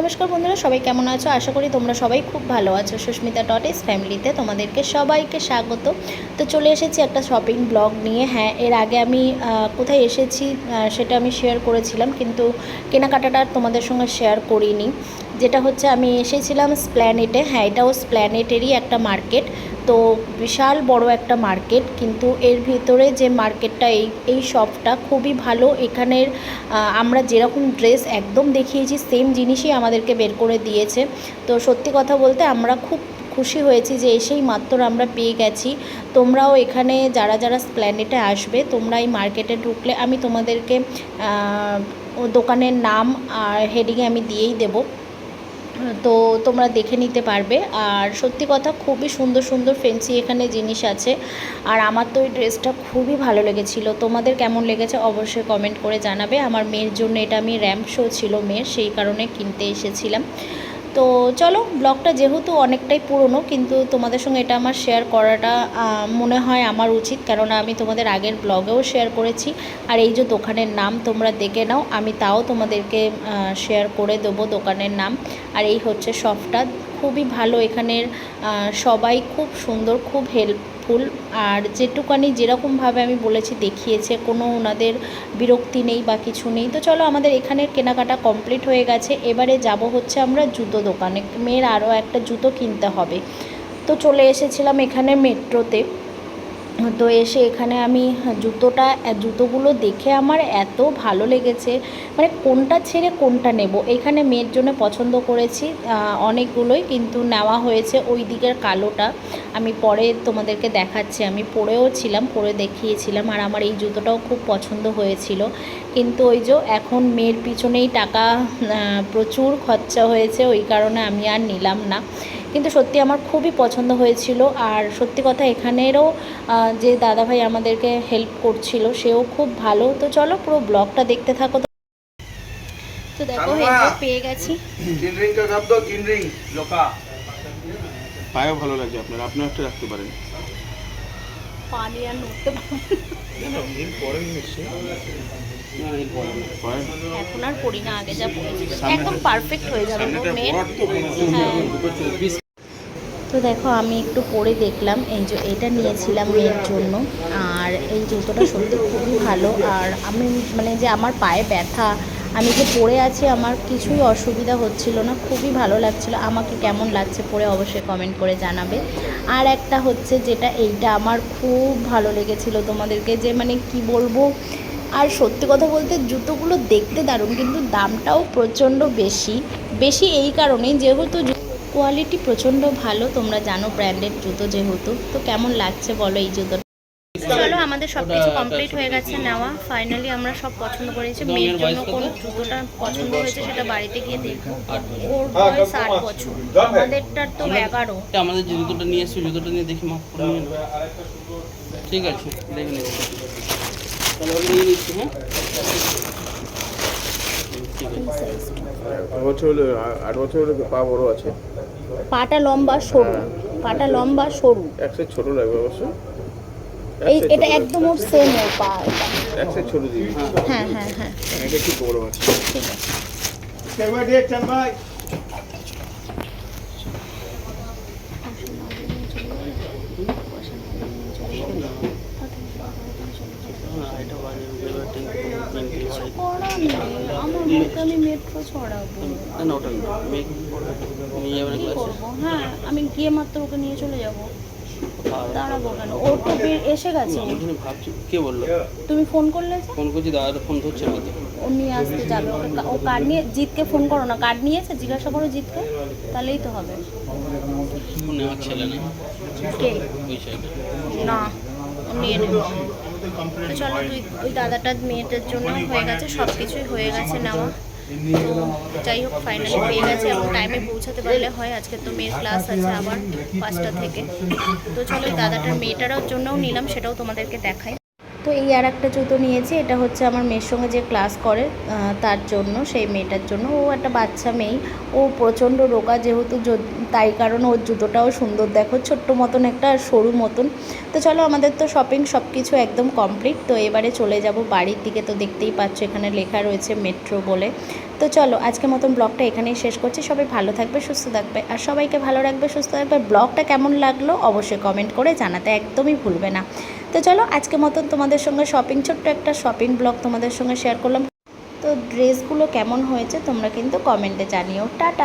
নমস্কার বন্ধুরা, সবাই কেমন আছো? আশা করি তোমরা সবাই খুব ভালো আছো। সুস্মিতা ডট ফ্যামিলিতে তোমাদেরকে সবাইকে স্বাগত। তো চলে এসেছি একটা শপিং ব্লগ নিয়ে। হ্যাঁ এর আগে আমি কোথায় এসেছি সেটা আমি শেয়ার করেছিলাম, কিন্তু কেনাকাটাটা তোমাদের সঙ্গে শেয়ার করিনি। যেটা হচ্ছে আমি এসেছিলাম স্প্ল্যানেটে হ্যাঁ এটাও স্প্ল্যানেটেরই একটা মার্কেট। তো বিশাল বড় একটা মার্কেট, কিন্তু এর ভিতরে যে মার্কেটটা, এই এই শপটা খুবই ভালো। এখানের আমরা যেরকম ড্রেস একদম দেখিয়েছি, সেম জিনিসই আমাদেরকে বের করে দিয়েছে। তো সত্যি কথা বলতে আমরা খুব খুশি হয়েছি যে এসেই মাত্র আমরা পেয়ে গেছি। তোমরাও এখানে যারা যারা স্প্ল্যানেটে আসবে, তোমরা এই মার্কেটে ঢুকলে আমি তোমাদেরকে দোকানের নাম আর হেডিংয়ে আমি দিয়েই দেবো। তো তোমরা দেখে নিতে পারবে। আর সত্যি কথা, খুবই সুন্দর সুন্দর ফেন্সি এখানে জিনিস আছে। আর আমার তো ওই ড্রেসটা খুবই ভালো লেগেছিল। তোমাদের কেমন লেগেছে অবশ্যই কমেন্ট করে জানাবে। আমার মেয়ের জন্য এটা আমি র্যাম্প শো ছিল মেয়ের, সেই কারণে কিনতে এসেছিলাম। তো চলো, ব্লগটা যেহেতু অনেকটাই পুরনো, কিন্তু তোমাদের সঙ্গে এটা আমার শেয়ার করাটা মনে হয় আমার উচিত। কেননা আমি তোমাদের আগের ব্লগেও শেয়ার করেছি। আর এই যে দোকানের নাম তোমরা দেখে নাও, আমি তাও তোমাদেরকে শেয়ার করে দেবো দোকানের নাম। আর এই হচ্ছে শপটা খুবই ভালো। এখানের সবাই খুব সুন্দর, খুব হেল্পফুল আর যেটুকানি যেরকমভাবে আমি বলেছি দেখিয়েছে, কোনো ওনাদের বিরক্তি নেই বা কিছু নেই। তো চলো আমাদের এখানের কেনাকাটা কমপ্লিট হয়ে গেছে। এবারে যাব হচ্ছে আমরা জুতো দোকানে। মেয়ের আরও একটা জুতো কিনতে হবে। তো চলে এসেছিলাম এখানে মেট্রোতে। তো এসে এখানে আমি জুতোটা জুতোগুলো দেখে আমার এত ভালো লেগেছে। মানে কোনটা ছেড়ে কোনটা নেব? এখানে মেয়ের জন্য পছন্দ করেছি অনেকগুলোই কিন্তু নেওয়া হয়েছে। ওই দিকের কালোটা আমি পরে তোমাদেরকে দেখাচ্ছি। আমি পরেও ছিলাম, পরে দেখিয়েছিলাম আর আমার এই জুতোটাও খুব পছন্দ হয়েছিল। কিন্তু ওই যে এখন মেয়ের পিছনেই টাকা প্রচুর খরচা হয়েছে, ওই কারণে আমি আর নিলাম না। কিন্তু সত্যি আমার খুবই পছন্দ হয়েছিল আর সত্যি কথা এখানেরও যে দাদাভাই আমাদেরকে হেল্প করছিল সেও খুব ভালো। তো চলো পুরো ব্লগটা দেখতে থাকো তো। দেখো পেয়ে গেছি। ভালো লাগছে আপনার আপনার একটা রাখতে পারেন। পানি আর নড়তে। এখন আর পড়ি না আগে যা পড়েছি একদম পারফেক্ট হয়ে যাবে মেয়ের তো হ্যাঁ। তো দেখো আমি একটু পরে দেখলাম এই যে এটা নিয়েছিলাম মেয়ের জন্য। আর এই জুতোটা সত্যি খুবই ভালো। আর আমি মানে যে আমার পায়ে ব্যথা আমি যে পরে আছি আমার কিছুই অসুবিধা হচ্ছিল না। খুবই ভালো লাগছিল। আমাকে কেমন লাগছে পরে অবশ্যই কমেন্ট করে জানাবে। আর একটা হচ্ছে যেটা এইটা আমার খুব ভালো লেগেছিল তোমাদেরকে যে মানে কি বলব? আর সত্যি কথা বলতে জুতোগুলো দেখতে দারুণ, কিন্তু দামটাও প্রচণ্ড বেশি। বেশি এই কারণেই যেহেতু কোয়ালিটি প্রচণ্ড ভালো, তোমরা জানো ব্র্যান্ডেড জুতো যেহেতু। তো কেমন লাগছে বলো এই জুতো চলো আমাদের সব কিছু কমপ্লিট হয়ে গেছে নেওয়া। ফাইনালি আমরা সব পছন্দ করেছি। মেয়ের জন্য কোন জুতোটা পছন্দ হয়েছে সেটা বাড়িতে গিয়ে দেখব। ওর বয়স আট বছর। আমাদেরটার তো এগারো। আমাদের যে জুতোটা নিয়ে এসছি জুতোটা নিয়ে দেখি মাপ করে নিন ঠিক আছে দেখে নিচ্ছি নিয়ে নিচ্ছি হ্যাঁ? ঠিক আছে। আট বছর আট বছর পা বড় আছে। পাটা লম্বা সরু। পাটা লম্বা সরু। এক সাইজ ছোট লাগবে অবশ্য। এই এটা একদম ওর সেম ওর পা এটা। এক সাইজ ছোট দিবি হ্যাঁ হ্যাঁ হ্যাঁ। এটা একটু বড় আছে। ঠিক আছে আমি মেট্রো ছড়াবো না ওটা নিয়ে যাবেন ক্লাসে করব হ্যাঁ আমি গিয়ে মাত্র ওকে নিয়ে চলে যাব। দাঁড়াবো কেন? ও তো এসে গেছে। ভাবছি কে বলল? তুমি ফোন করলে যে? ফোন করছি দাদাটা ফোন ধরছে না ও নিয়ে আসতে যাবে ও কার্ড নিয়ে জিতকে ফোন করো না কার্ড নিয়েছে জিজ্ঞাসা করো জিতকে তাহলেই তো হবে। নেওয়ার ছেলে নেই কে? না নিয়ে নেবে। চলো তুই ওই দাদাটার মেয়েটার জন্য হয়ে গেছে সব কিছুই হয়ে গেছে নেওয়া। যাই হোক ফাইনালি পেয়ে গেছে এবং টাইমে পৌঁছাতে পারলে হয় আজকে তো মেয়ের ক্লাস আছে আবার পাঁচটা থেকে। তো চলো দাদাটার মেয়েটারও জন্যও নিলাম সেটাও তোমাদেরকে দেখাই। তো এই আর একটা জুতো নিয়েছি, এটা হচ্ছে আমার মেয়ের সঙ্গে যে ক্লাস করে তার জন্য, সেই মেয়েটার জন্য। ও একটা বাচ্চা মেয়ে, ও প্রচণ্ড রোগা যেহেতু তাই কারণে ওর জুতোটাও সুন্দর দেখো, ছোট্ট মতন একটা সরু মতন। তো চলো, আমাদের তো শপিং সব কিছু একদম কমপ্লিট তো এবারে চলে যাব বাড়ির দিকে। তো দেখতেই পাচ্ছ, এখানে লেখা রয়েছে মেট্রো বলে। তো চলো, আজকের মতন ব্লগটা এখানেই শেষ করছি। সবাই ভালো থাকবে, সুস্থ থাকবে। আর সবাইকে ভালো রাখবে, সুস্থ থাকবে। ব্লগটা কেমন লাগল অবশ্যই কমেন্ট করে জানাতে একদমই ভুলবে না। তো চলো আজকে মতন তোমাদের সঙ্গে শপিং ছোট্ট একটা শপিং ব্লগ তোমাদের সঙ্গে শেয়ার করলাম। তো ড্রেসগুলো কেমন হয়েছে তোমরা কিন্তু কমেন্টে জানিও। টাটা!